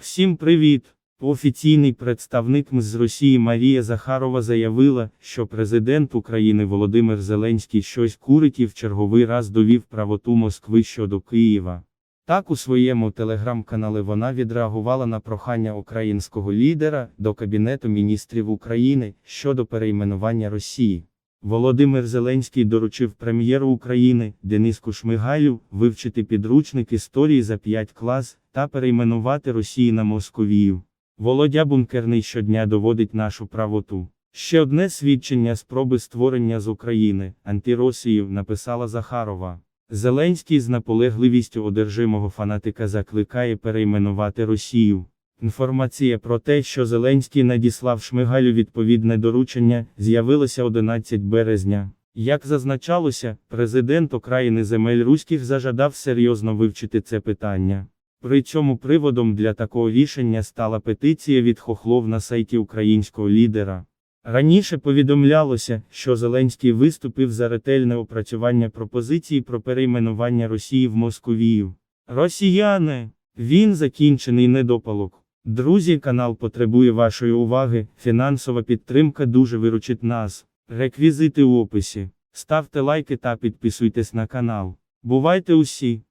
Всім привіт! Офіційний представник МЗ з Росії Марія Захарова заявила, що президент України Володимир Зеленський щось курить і в черговий раз довів правоту Москви щодо Києва. Так у своєму телеграм-каналі вона відреагувала на прохання українського лідера до Кабінету міністрів України щодо перейменування Росії. Володимир Зеленський доручив прем'єру України Дениску Шмигалю вивчити підручник історії за 5 клас та перейменувати Росію на Московію. Володя Бункерний щодня доводить нашу правоту. Ще одне свідчення спроби створення з України антиросіїв написала Захарова. Зеленський з наполегливістю одержимого фанатика закликає перейменувати Росію. Інформація про те, що Зеленський надіслав Шмигалю відповідне доручення, з'явилася 11 березня. Як зазначалося, президент окраїни земель руських зажадав серйозно вивчити це питання. При цьому приводом для такого рішення стала петиція від хохлов на сайті українського лідера. Раніше повідомлялося, що Зеленський виступив за ретельне опрацювання пропозиції про перейменування Росії в Московію. Росіяни! Він закінчений недопалок. Друзі, канал потребує вашої уваги, фінансова підтримка дуже виручить нас. Реквізити у описі. Ставте лайки та підписуйтесь на канал. Бувайте усі!